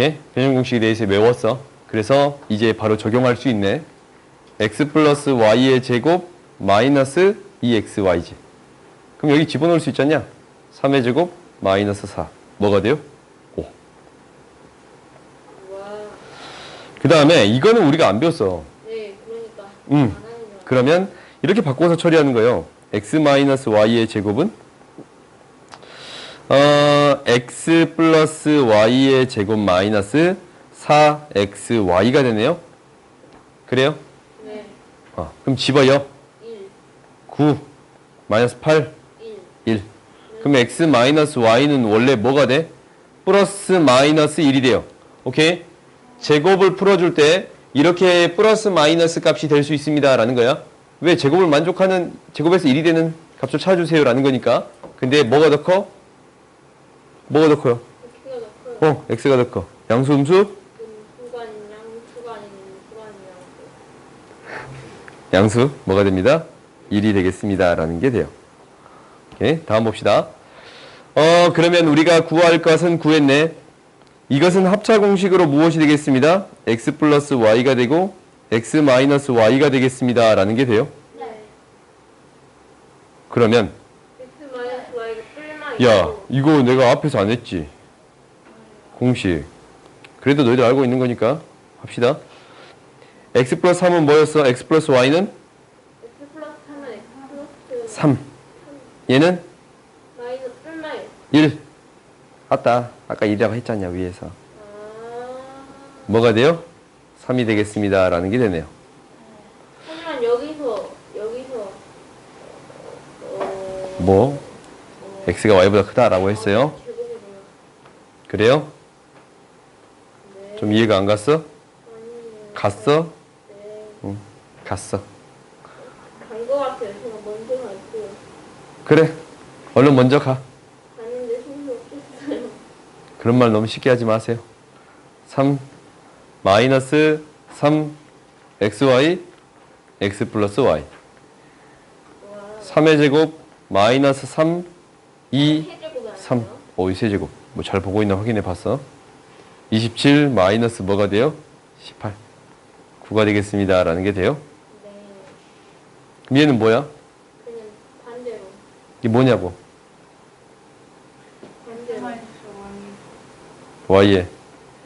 오케이? 변형 공식에 대해서 외웠어. 그래서 이제 바로 적용할 수 있네. x 플러스 y의 제곱 마이너스 2xy지. 그럼 여기 집어넣을 수 있잖냐? 3의 제곱 마이너스 4. 뭐가 돼요? 5. 와. 그 다음에 이거는 우리가 안 배웠어. 네, 그러니까. 음. 그러면 이렇게 바꿔서 처리하는 거예요. x 마이너스 y의 제곱은 어, x 플러스 y의 제곱 마이너스 4xy가 되네요. 그래요? 네. 어, 그럼 집어요. 1, 9 마이너스 8 1. 1. 그럼 x 마이너스 y는 원래 뭐가 돼? 플러스 마이너스 1이 돼요. 오케이? 제곱을 풀어줄 때 이렇게 플러스 마이너스 값이 될 수 있습니다 라는 거야. 왜 제곱을 만족하는 제곱에서 1이 되는 값을 찾아주세요 라는 거니까. 근데 뭐가 더 커? 뭐가 더 커요? 어, x가 더 커. 양수 음수? 그럼 수가 아닌 양수가 아닌 수가 아닌 양수. 양수 뭐가 됩니다? 1이 되겠습니다 라는 게 돼요. 오케이, 다음 봅시다. 어, 그러면 우리가 구할 것은 구했네. 이것은 합차 공식으로 무엇이 되겠습니다? x 플러스 y가 되고 x 마이너스 y가 되겠습니다 라는 게 돼요. 네. 그러면 X 마이너스 Y가 뿔만 야. 이거 내가 앞에서 안 했지. 공식. 그래도 너희들 알고 있는 거니까 합시다. x 플러스 3은 뭐였어? x 플러스 y는 X 플러스 3은 X 플러스 3. 얘는 마이너스 뿔만 1. 맞다. 아까 1이라고 했잖냐, 위에서. 아. 뭐가 돼요? 3이 되겠습니다. 라는 게 되네요. 하지만 여기서 여기서 어. 뭐? X가 y보다 크다라고 했어요. 그래요? 네. 좀 이해가 안 갔어? 갔어? 네. 응, 갔어. 간거 같아요. 제가 먼저 갈게요. 그래. 얼른 먼저 가. 갔는데 손이 없겠어요. 그런 말 너무 쉽게 하지 마세요. 3 마이너스 3 xy x 플러스 y 와. 3의 제곱 마이너스 3 2 세제곱이 3 아니에요? 오, 이 세제곱. 뭐 잘 보고 있나 확인해 봤어. 27 마이너스 뭐가 돼요? 18. 9가 되겠습니다. 라는 게 돼요. 네. 얘는 뭐야? 그냥 반대로. 이게 뭐냐고. 반대로. y의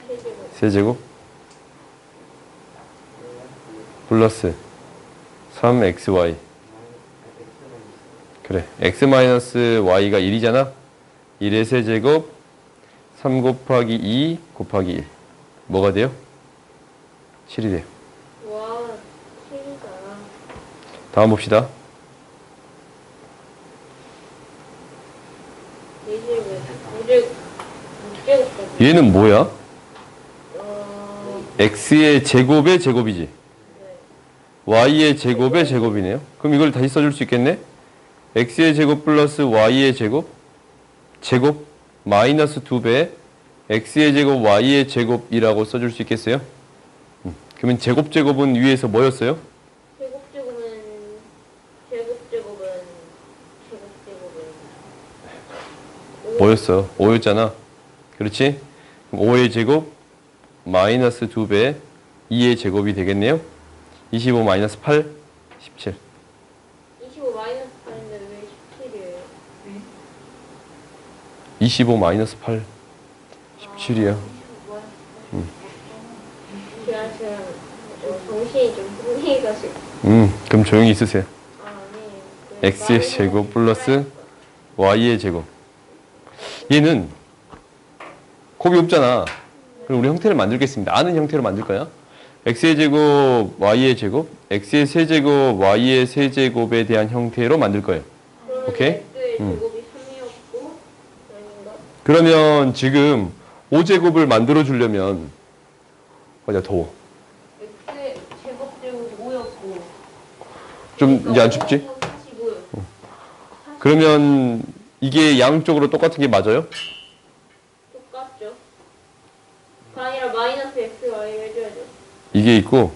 세제곱. 세제곱 플러스 3xy 그래 x 마이너스 y가 1이잖아 1의 세제곱 3 곱하기 2 곱하기 1 뭐가 돼요? 7이 돼요 와, 실이다. 다음 봅시다. 얘는 뭐야? 어. x의 제곱의 제곱이지 네. y의 제곱의 제곱이네요. 그럼 이걸 다시 써줄 수 있겠네? X의 제곱 플러스 y의 제곱 제곱 마이너스 2배 x의 제곱 y의 제곱이라고 써줄 수 있겠어요? 음, 그러면 제곱 제곱은 위에서 뭐였어요? 제곱 제곱은 제곱 제곱은 제곱 제곱은 뭐였어? 5였잖아. 그렇지? 그럼 5의 제곱 마이너스 2배 2의 제곱이 되겠네요. 25 마이너스 8 17 25 마이너스 8인데 왜 17이에요? 25 마이너스 8 17이야. 제가 지금 어, 정신이 좀 혼미해가지고 음, 그럼 조용히 있으세요. 아 아니에요 그 x의 제곱 플러스 y의 제곱. 얘는 곱이 없잖아. 그럼 우리 형태를 만들겠습니다. 아는 형태로 만들 거야. x의 제곱, y의 제곱, x의 세제곱, y의 세제곱에 대한 형태로 만들 거예요. 오케이? 음. 제곱이 3이었고 아닌가? 그러면 지금 5제곱을 만들어 주려면 어디야 더워. x의 제곱 제곱이 5였고 좀 이제 안 춥지? 45요 그러면 이게 양쪽으로 똑같은 게 맞아요? 똑같죠? 가 아니라 마이너스 x y 해줘야죠 이게 있고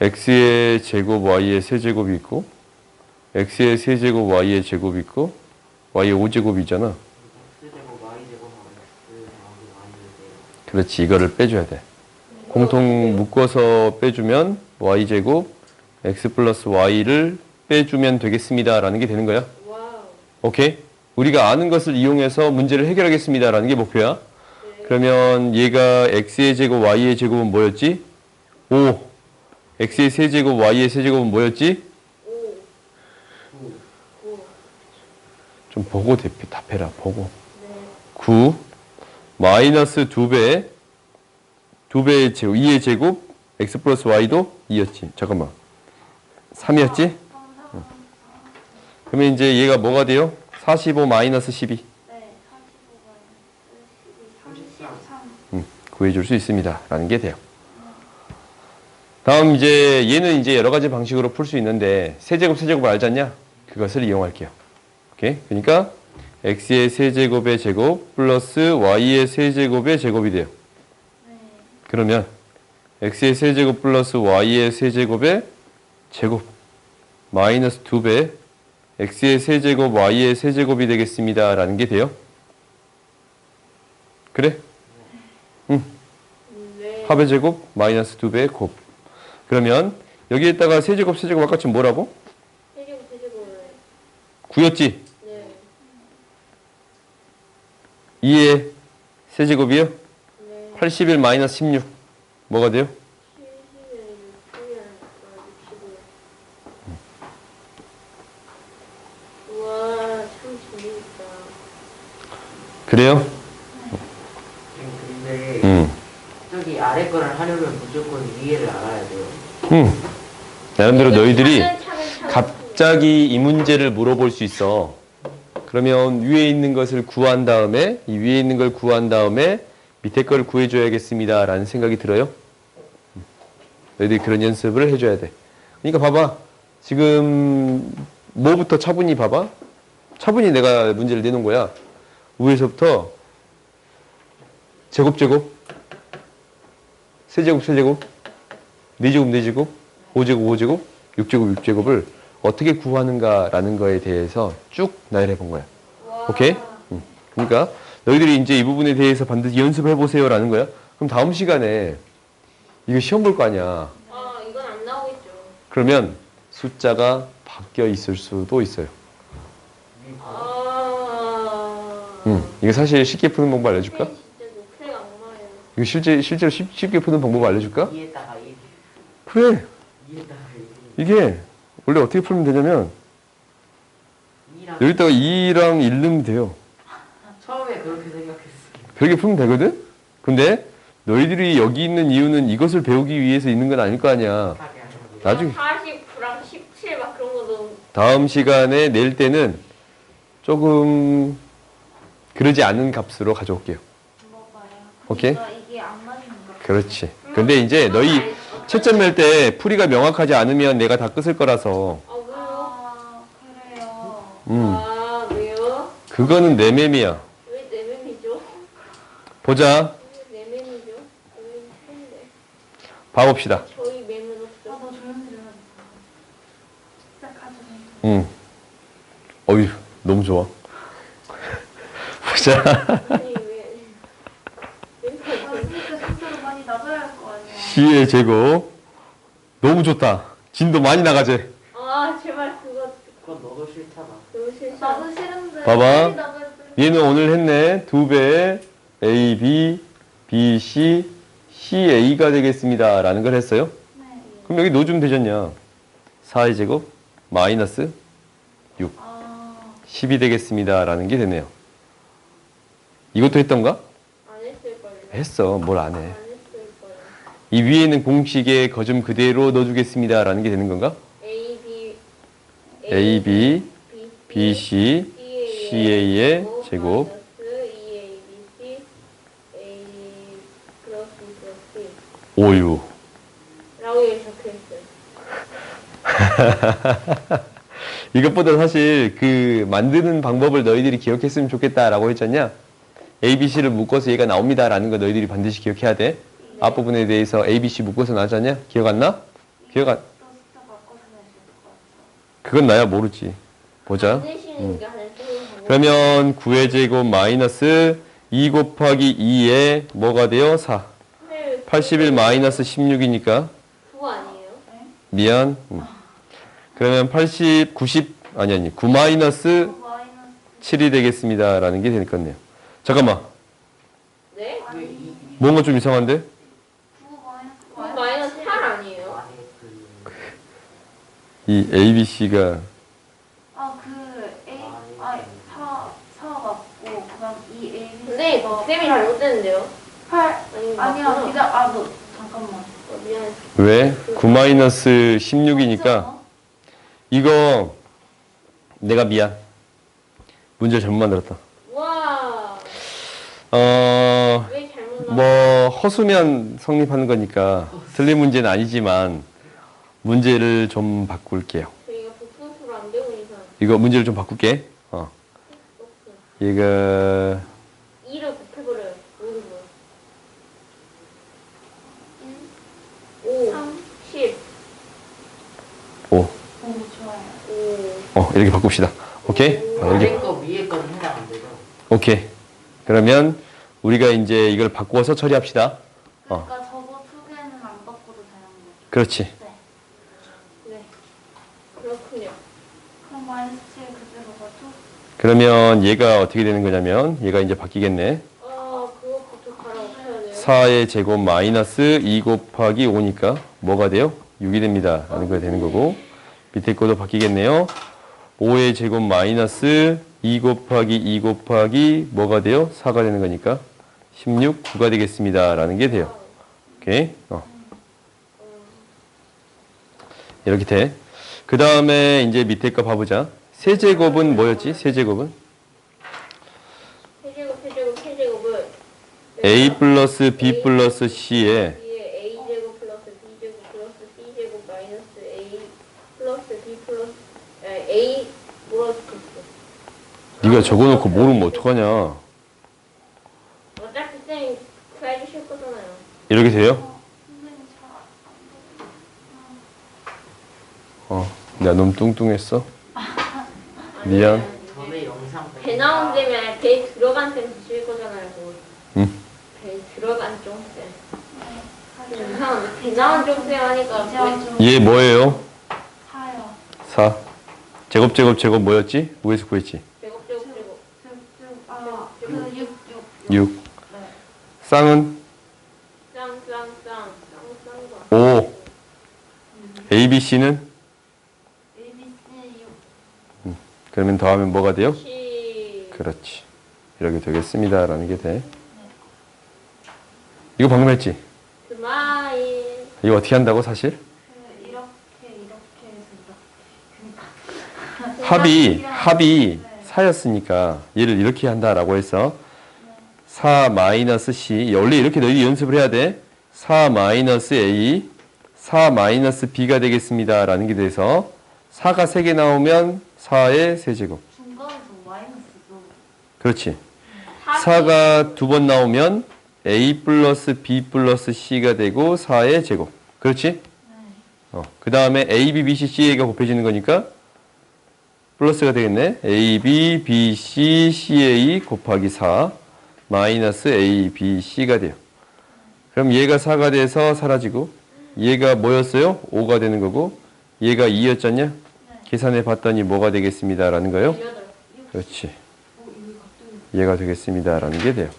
x의 제곱 y의 세제곱이 있고 x의 세제곱 y의 제곱이 있고 y의 5제곱이 있잖아. X제곱 Y제곱 마이너스 마이너스 Y제곱 그렇지 이거를 빼줘야 돼 공통 묶어서 빼주면 y제곱 x 플러스 y를 빼주면 되겠습니다 라는 게 되는 거야. 오케이 우리가 아는 것을 이용해서 문제를 해결하겠습니다 라는 게 목표야 네. 그러면 얘가 x의 제곱 y의 제곱은 뭐였지? 5 x의 세제곱 y의 세제곱은 뭐였지? 좀 보고 대- 답해라 보고 네. 9 마이너스 2배 2배의 제곱 2의 제곱 x 플러스 y도 2였지 잠깐만 3이었지? 그러면 이제 얘가 뭐가 돼요? 45 마이너스 12 네, 45가 12, 33. 음, 구해줄 수 있습니다 라는 게 돼요 다음 이제 얘는 이제 여러 가지 방식으로 풀 수 있는데 세제곱 세제곱을 알잖냐? 그것을 이용할게요 오케이? 그러니까 x의 세제곱의 제곱 플러스 y의 세제곱의 제곱이 돼요 네, 그러면 x의 세제곱 플러스 y의 세제곱의 제곱 마이너스 2배 x의 세제곱 y의 세제곱이 되겠습니다 라는 게 돼요 그래? 네. 합의 제곱 마이너스 2배의 곱 그러면 여기에다가 세제곱 세제곱 아까 지금 뭐라고? 세제곱 세제곱을. 9였지? 네. 2의 세제곱이요? 네. 81 마이너스 16 뭐가 돼요? 70에 6이라는 거 65. 우와, 참 재밌다. 그래요? 근데 음. 저기 아래 거를 하려면 무조건 위에를 알아야 돼요. 음. 나름대로 너희들이 차근차근 갑자기 이 문제를 물어볼 수 있어. 그러면 위에 있는 것을 구한 다음에 이 위에 있는 걸 구한 다음에 밑에 걸 구해줘야겠습니다. 라는 생각이 들어요. 너희들이 그런 연습을 해줘야 돼. 그러니까 봐봐. 지금 뭐부터 차분히 봐봐. 차분히 내가 문제를 내놓은 거야. 위에서부터 제곱 제곱 세제곱 세제곱 네제곱 네제곱 오제곱 오제곱 육제곱 육제곱을 어떻게 구하는가라는 거에 대해서 쭉 나열해 본 거야. 와. 오케이? 음. 그러니까 너희들이 이제 이 부분에 대해서 반드시 연습해 보세요라는 거야. 그럼 다음 시간에 이거 시험 볼 거 아니야. 아, 이건 안 나오겠죠. 그러면 숫자가 바뀌어 있을 수도 있어요. 아. 음. 이거 사실 쉽게 푸는 방법 알려줄까? 진짜 녹색 악마예요. 이거 실제 실제로 쉽, 쉽게 푸는 방법 알려줄까? 그래. 위에다가 이게 원래 어떻게 풀면 되냐면 여기다가 2랑 1 넣으면 돼요. 처음에 그렇게 생각했어요. 그렇게 풀면 되거든? 근데 너희들이 여기 있는 이유는 이것을 배우기 위해서 있는 건 아닐 거 아니야. 나중에 49랑 17막 그런 거도 다음 시간에 낼 때는 조금 그러지 않은 값으로 가져올게요. 오케이. 이게 안 맞는 거. 그렇지. 근데 이제 너희 채점 낼때 풀이가 명확하지 않으면 내가 다 끝을 거라서 아, 왜요? 아, 그래요. 음 아, 왜요? 그거는 내 맴이야. 왜 내면이죠? 보자. 왜 내면이죠? 봐봅시다. 저희 아, 없죠. 너 조용히 들어야겠다. 시작하자. 음. 어휴 너무 좋아. 보자. 아니, 왜. 왜 아, 그러니까 속도를 많이 낮아야 할거 아니야. C의 제곱. 너무 좋다. 진도 많이 나가지. 아, 제발 그거 그건 너도 싫잖아. 너무 싫어. 나도 싫은데. 봐봐. 얘는 오늘 했네. 두 배 A, B, B, C, C, A가 되겠습니다. 라는 걸 했어요. 네. 그럼 여기 넣어주면 되잖냐. 4의 제곱 마이너스 아, 10이 되겠습니다. 라는 게 되네요. 이것도 했던가? 안 했을걸요. 했어. 뭘 안 해. 이 위에 있는 공식에 거좀 그대로 넣어주겠습니다. 라는 게 되는 건가? A, B, A, B, B, C, CA의 제곱. 마이너스 2A, B, C, A 플러스 B 플러스 오유. 이것보다 사실 그 만드는 방법을 너희들이 기억했으면 좋겠다라고 했잖냐? A, B, C를 묶어서 얘가 나옵니다라는 거 너희들이 반드시 기억해야 돼. 앞부분에 대해서 A, B, C 묶어서 나왔잖냐? 기억 안 나? 기억 안. 그건 나야 모르지. 보자. 쓰는 방법. 그러면 9의 제곱 마이너스 2 곱하기 2에 뭐가 돼요? 4. 81 마이너스 16이니까 9 아니에요? 미안. 음. 그러면 80, 90 아니 아니 9 마이너스 마이너스 7이 되겠습니다 라는 게될 거네요. 잠깐만. 네? 뭔가 좀 이상한데? 9 마이너스 9 마이너스 8 아니에요? 안에 그, 이 A, B, C가 아 그 A 아 4, 4 맞고 그다음 이 A B 근데 쌤이 잘못됐는데요? 8 아니, 아니야 맞구나. 기다 아 너 잠깐만 어, 미안해. 왜? 9 마이너스 16이니까 이거 내가 미안. 문제를 잘못 만들었다. 와, 어, 왜 잘못 뭐 허수면 성립하는 거니까 틀린 문제는 아니지만 문제를 좀 바꿀게요. 이거 문제를 좀 바꿀게. 어. 얘가 2를 곱해버려요. 모르고. 5, 3 10, 5. 오 좋아요 5. 어, 이렇게 바꿉시다. 오케이? 어, 아래 이렇게. 거 위에 거는 해당 안 되죠? 오케이. 그러면 우리가 이제 이걸 바꾸어서 처리합시다. 어. 그러니까 저거 두 개는 안 바꿔도 되는 거죠 그렇지. 네 네. 그렇군요. 그럼 마이너스 7 그대로 가죠 그러면 얘가 어떻게 되는 거냐면 얘가 이제 바뀌겠네. 아, 그것부터 갈아엎어야 돼요. 4의 제곱 마이너스 2 곱하기 5니까 뭐가 돼요? 6이 됩니다. 라는 거 되는 거고 밑에 것도 바뀌겠네요. 5의 제곱 마이너스 2 곱하기 2 곱하기 뭐가 돼요? 4가 되는 거니까 16, 9가 되겠습니다. 라는 게 돼요. 오케이? 어. 이렇게 돼. 그 다음에 이제 밑에 거 봐보자. 세제곱은 뭐였지? 세제곱은? 세제곱, 세제곱, 세제곱을 A 플러스 B 플러스 C에 A제곱 플러스 B제곱 플러스 C제곱 마이너스 A 플러스 B 플러스 아, A 플러스 네가 적어놓고 모르면 어떡하냐. 어차피 쌤이 구해주실 거잖아요. 이렇게 돼요? 어 어, 내가 너무 뚱뚱했어. 미안. 전에 영상 배 나온 쌤이 배 들어간 쌤 주실 거잖아요. 뭐. 응. 배 들어간 쫑 쌤. 이상한데 배 나온 쫑쌤 하니까 뭐좀얘 뭐예요? 사요 4. 제곱 제곱 제곱 뭐였지? 위에서 구했지? 제곱 제곱 제곱 아그 6, 6 6. 네. 쌍은 쌍쌍쌍 쌍쌍 5. A, B, C는? A, B, C 6 그러면 더하면 뭐가 돼요? 시 그렇지. 이렇게 되겠습니다. 라는 게 돼. 이거 방금 했지? 스마일 이거 어떻게 한다고 사실? 그 이렇게 이렇게 해서 이렇게 그러니까 합이, 합이 네. 4였으니까 얘를 이렇게 한다라고 해서 4 마이너스 C 원래 이렇게 너희들이 연습을 해야 돼 4 마이너스 A 4 마이너스 B가 되겠습니다 라는 게 돼서 4가 3개 나오면 4의 세제곱 중간에서 그렇지 4가 두 번 나오면 A 플러스 B 플러스 C가 되고 4의 제곱 그렇지? 네. 어, 그 다음에 A, B, B, C, C가 곱해지는 거니까 플러스가 되겠네. A, B, B, C, CA 곱하기 4 마이너스 A, B, C가 돼요. 그럼 얘가 4가 돼서 사라지고 얘가 뭐였어요? 5가 되는 거고 얘가 2였잖냐? 계산해 봤더니 뭐가 되겠습니다. 라는 거예요. 여덟 그렇지. 얘가 되겠습니다. 라는 게 돼요.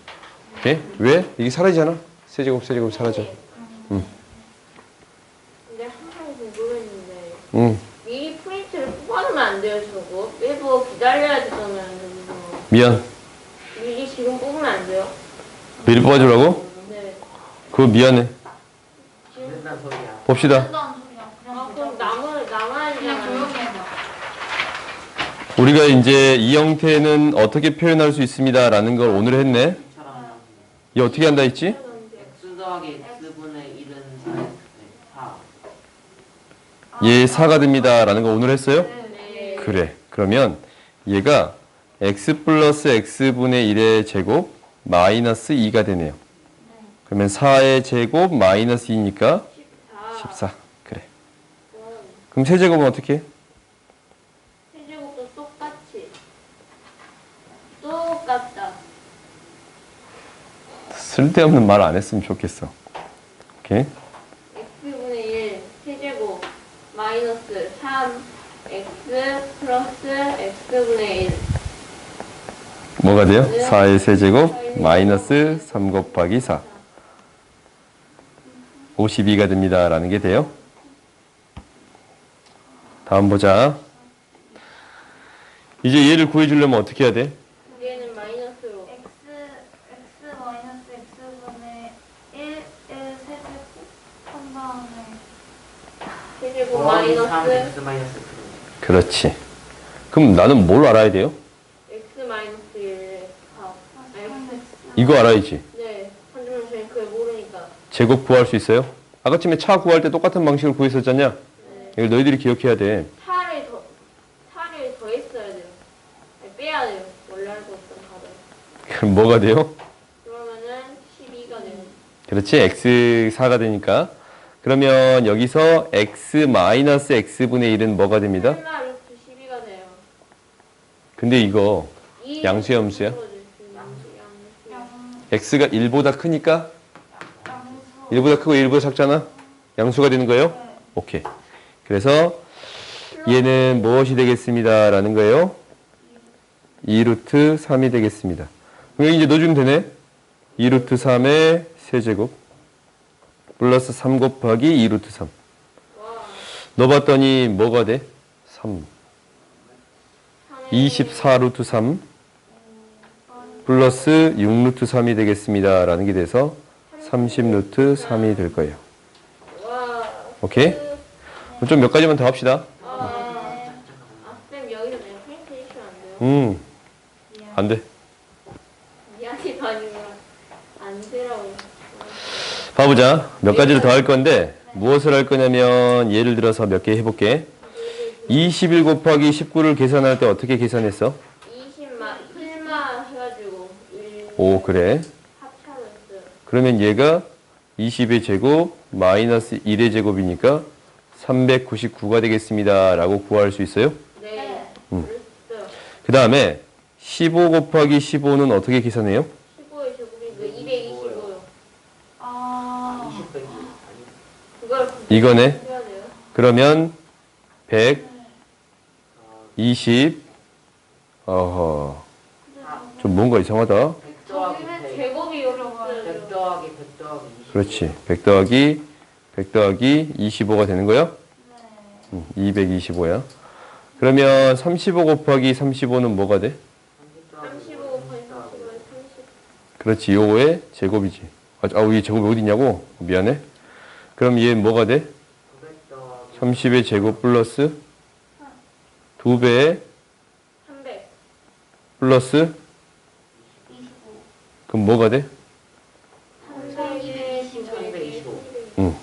오케이? 왜? 이게 사라지잖아. 세제곱, 세제곱 사라져. 근데 항상 궁금했는데 응. 미리 프린트를 뽑아놓으면 안 돼요 저거 일부 기다려야 되잖아요 미안. 미리 지금 뽑으면 안 돼요 미리 뽑아주라고? 네 그거 미안해. 봅시다. 한다는 소리야 그냥 아 그럼 기다려. 남을 남아야 그냥 되잖아요 조용히 해봐 우리가 이제 이 형태는 어떻게 표현할 수 있습니다라는 걸 오늘 했네. 이 어떻게 한다 했지? x 더하기 x분의 1은 4얘 4가 됩니다 라는 거 오늘 했어요? 네. 그래. 그러면 얘가 x 플러스 x분의 1의 제곱 마이너스 2가 되네요. 그러면 4의 제곱 마이너스 2니까 14 14. 그래. 그럼 세제곱은 어떻게 해? 세제곱도 똑같이 똑같다 쓸데없는 말 안 했으면 좋겠어. 오케이. x분의 1 세제곱 마이너스 3 x 플러스 x분의 1 뭐가 돼요? 4의 세제곱 마이너스 3 곱하기 4. 52가 됩니다. 라는 게 돼요. 다음 보자. 이제 얘를 구해주려면 어떻게 해야 돼? 얘는 마이너스로 x x 마이너스 x분의 1 1 세제곱 한 다음에 세제곱 더하기 3 마이너스 x 마이너스 그 그렇지. 그럼 나는 뭘 알아야 돼요? x 마이너스 1 4 이거 알아야지. 네 하지만 저희 그걸 모르니까 제곱 구할 수 있어요? 아까쯤에 차 구할 때 똑같은 방식을 구했었잖냐? 네. 이걸 너희들이 기억해야 돼. 4를 더 4를 더했어야 돼요 아니, 빼야 돼요 원래 알고 있던 답을 그럼 뭐가 돼요? 그러면은 12가 돼요 그렇지. x4가 되니까. 그러면 여기서 x 마이너스 x분의 1은 뭐가 됩니다? 설마 루트 12가 돼요 근데 이거 이 양수야, 음수야? x가 1보다 크니까 양수 1보다 크고 1보다 작잖아. 양수가 되는 거예요? 네. 오케이. 그래서 얘는 무엇이 되겠습니다. 라는 거예요. 2루트 3이 되겠습니다. 그럼 이제 넣어주면 되네. 2루트 3의 세제곱 플러스 3 곱하기 2루트 3. 와 넣어봤더니 뭐가 돼? 3. 24 루트 3 플러스 6 루트 3이 되겠습니다. 라는 게 돼서 30 루트 3이 될 거예요. 와 오케이? 좀 몇 가지만 더 합시다. 음, 안 돼. 봐보자. 몇 가지를 더 할 건데, 무엇을 할 거냐면, 예를 들어서 몇 개 해볼게. 21 곱하기 19를 계산할 때 어떻게 계산했어? 20만 1만 해가지고 1 오, 그래. 합차했어요 그러면 얘가 20의 제곱 마이너스 1의 제곱이니까 399가 되겠습니다. 라고 구할 수 있어요? 네 음. 그랬어요 그 다음에 15 곱하기 15는 어떻게 계산해요? 15의 제곱이니까 225요 아20 빼기 아니 그걸 이거네. 해야 돼요 그러면 120 어허 좀 뭔가 이상하다. 100 더하기 저기는 100 제곱이 여기 없어요 100 더하기 100 더하기 20 그렇지. 100 더하기 100 더하기 25가 되는 거야? 음, 225야. 그러면 35 곱하기 35는 뭐가 돼? 35 곱하기 35에 30 그렇지. 요거의 제곱이지. 아, 아, 이 제곱이 어디 있냐고? 미안해. 그럼 얘 뭐가 돼? 900 더하기 30의 제곱 플러스 2배의 300 플러스 25 그럼 뭐가 돼? 325 응.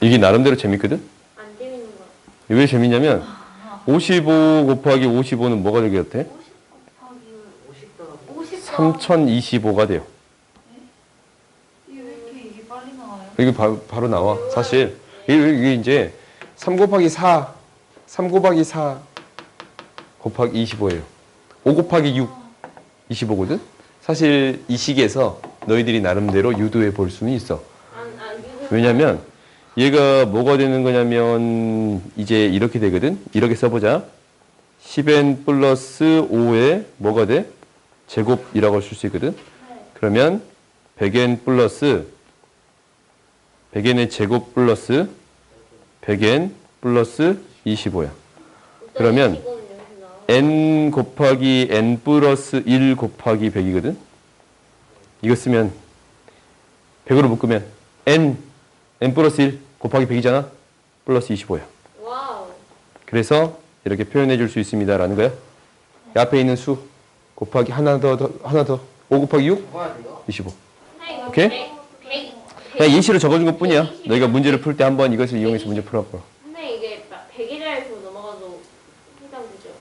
이게 나름대로 재밌거든? 안 재밌는 거 왜 재밌냐면 55 곱하기 55는 뭐가 되게 같아? 50 곱하기 50 더하기 50 3025가 돼요. 이게 왜 이렇게 이게 빨리 나와요? 이게 바, 바로 나와. 사실 이게, 이게 이제 3 곱하기 4, 3 곱하기 4 곱하기 25예요. 5 곱하기 6, 25거든? 사실 이 식에서 너희들이 나름대로 유도해 볼 수는 있어. 왜냐면 얘가 뭐가 되는 거냐면 이제 이렇게 되거든. 이렇게 써보자. 10n 플러스 5에 뭐가 돼? 제곱이라고 쓸 수 있거든. 네. 그러면 100n 플러스 100n의 제곱 플러스 100n 플러스 25야. 그러면 n 곱하기 n 플러스 1 곱하기 100이거든. 이거 쓰면 100으로 묶으면 n n 플러스 1 곱하기 100이잖아. 플러스 25야. 와우 그래서 이렇게 표현해 줄 수 있습니다라는 거야. 이 앞에 있는 수 곱하기 하나 더, 더 하나 더. 5 곱하기 6 뭐야 돼요? 25. 선생님, 오케이? 100, 100, 그냥 예시로 적어준 것 뿐이야. 너희가 문제를 풀 때 한번 이것을 이용해서 문제 풀어봐.